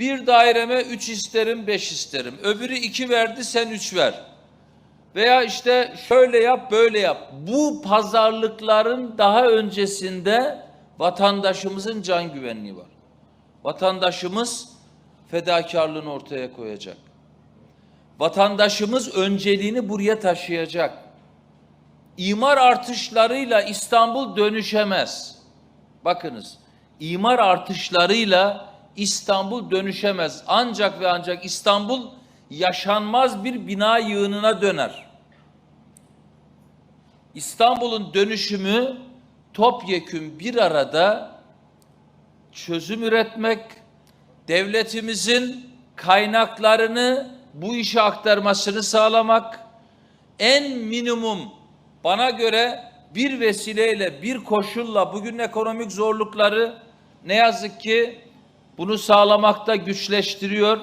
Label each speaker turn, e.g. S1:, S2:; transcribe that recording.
S1: Bir daireme üç isterim, beş isterim. Öbürü iki verdi, sen üç ver. Veya işte şöyle yap, böyle yap. Bu pazarlıkların daha öncesinde vatandaşımızın can güvenliği var. Vatandaşımız fedakarlığını ortaya koyacak. Vatandaşımız önceliğini buraya taşıyacak. İmar artışlarıyla İstanbul dönüşemez. Bakınız, imar artışlarıyla İstanbul dönüşemez. Ancak ve ancak İstanbul yaşanmaz bir bina yığınına döner. İstanbul'un dönüşümü topyekün bir arada çözüm üretmek, devletimizin kaynaklarını bu işe aktarmasını sağlamak, en minimum bana göre bir vesileyle, bir koşulla bugün ekonomik zorlukları ne yazık ki bunu sağlamakta güçleştiriyor.